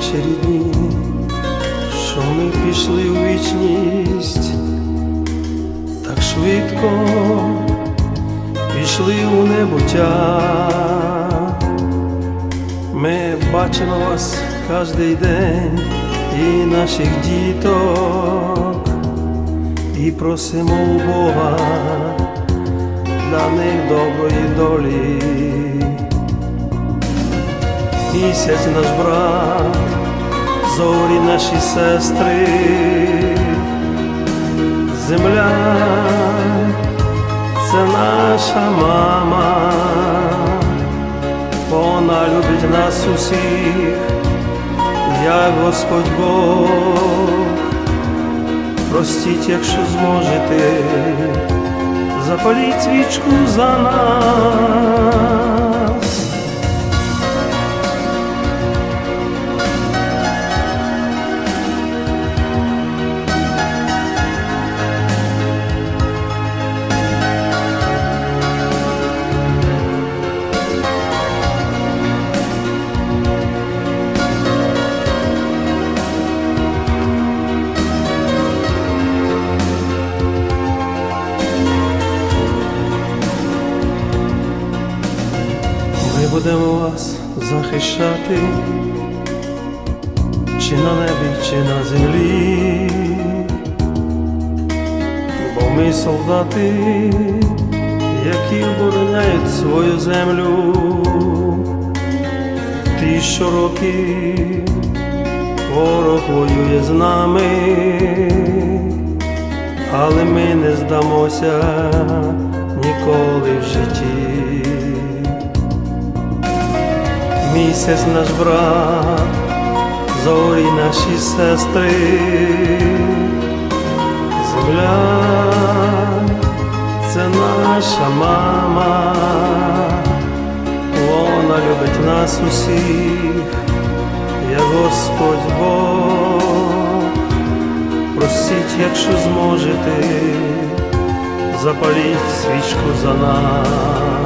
наші рідні, що ми пішли у вічність, так швидко пішли у небуття. Ми бачимо вас кожний день і наших діток, і просимо у Бога для них доброї долі. Місяць наш брат, зорі наші сестри, земля це наша мама, вона любить нас усіх, як Господь Бог, простіть, якщо зможете, запаліть свічку за нас. Будемо вас захищати, чи на небі, чи на землі, бо ми солдати, які обороняють свою землю, ті щороки ворог воює з нами, але ми не здамося ніколи в житті місяць наш брат, зорі наші сестри, земля це наша мама, вона любить нас усіх, як Господь Бог, просіть, якщо зможете, запаліть свічку за нас.